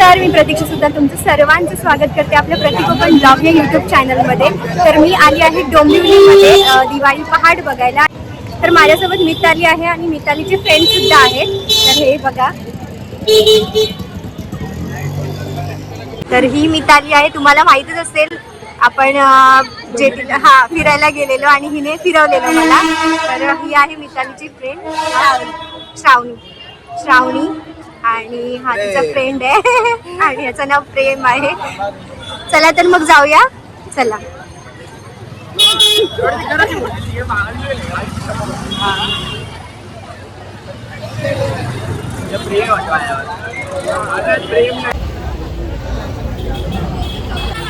नमस्कार मी प्रतीक्षा सुद्धा तुमचं सर्वांचं स्वागत करते आपल्या प्रतिकोपण ब्लॉग या यूट्यूब चॅनलमध्ये तर मी आली आहे डोंबिवलीमध्ये दिवाळी पहाट बघायला. तर माझ्यासोबत मिताली आहे आणि मितालीचे फ्रेंड सुद्धा आहेत. तर हे बघा. तर ही मिताली आहे. तुम्हाला माहितच असेल आपण जे हा फिरायला गेलेलो आणि हिने फिरवलेलं मला. तर ही आहे मितालीची फ्रेंड श्रावणी. श्रावणी. आणि हा तिचा फ्रेंड आहे. आणि याचं नाव प्रेम आहे. चला तर मग जाऊया. चला.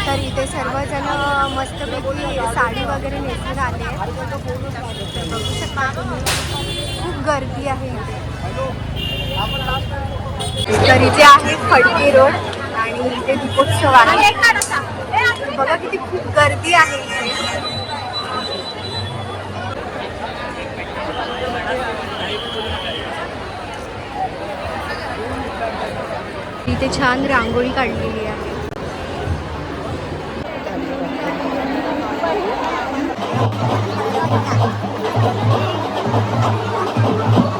तर इथे सर्वजण मस्तपैकी साडी वगैरे नेसून आले बघू शकता तुम्ही. खूप गर्दी आहे इथे. तर इथे आहे खडके रोड आणि इथे दीपोत्सव आहे. बघा किती खूप गर्दी आहे. इथे छान रांगोळी काढलेली आहे. आणि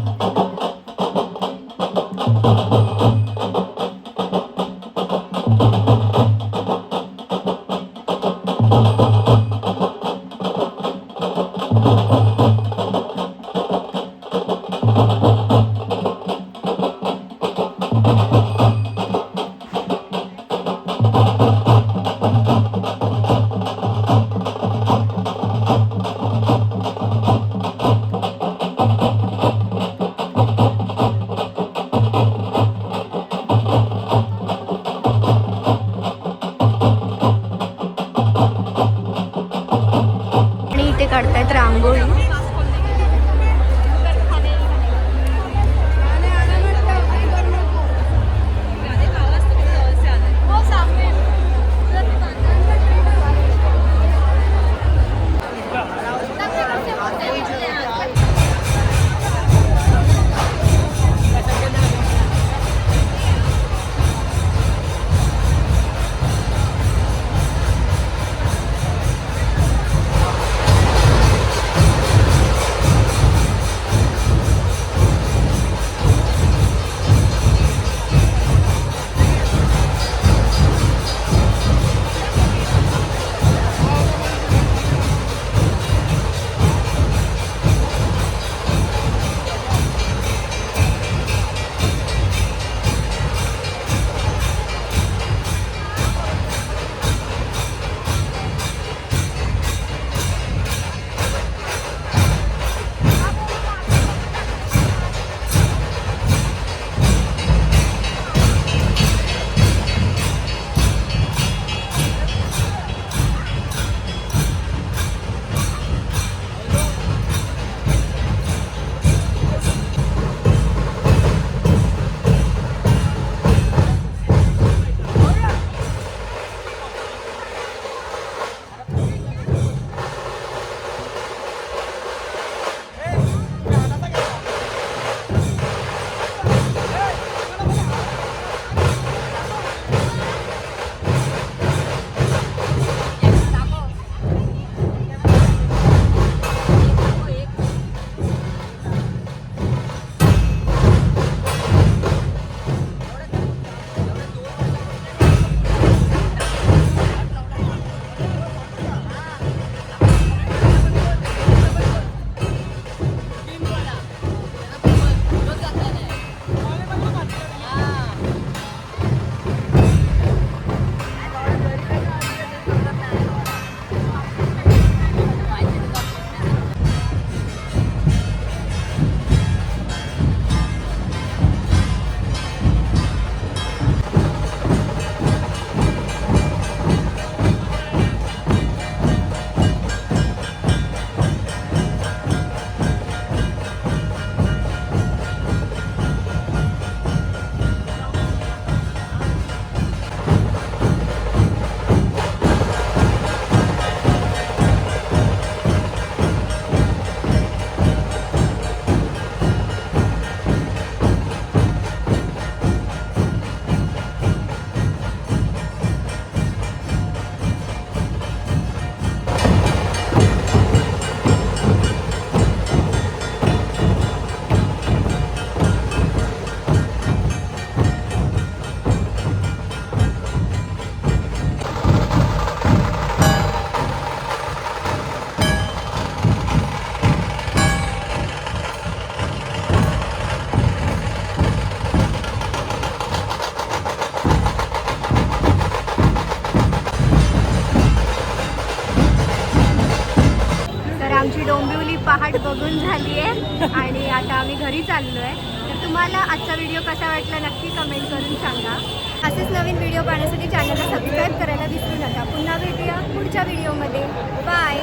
आणि आता आम्ही घरी चाललो आहे तर तुम्हाला आजचा व्हिडिओ कसा वाटला नक्की कमेंट करून सांगा. असेच नवीन व्हिडिओ पाहण्यासाठी चॅनलला सबस्क्राईब करायला विसरू नका. पुन्हा भेटूया पुढच्या व्हिडिओमध्ये बाय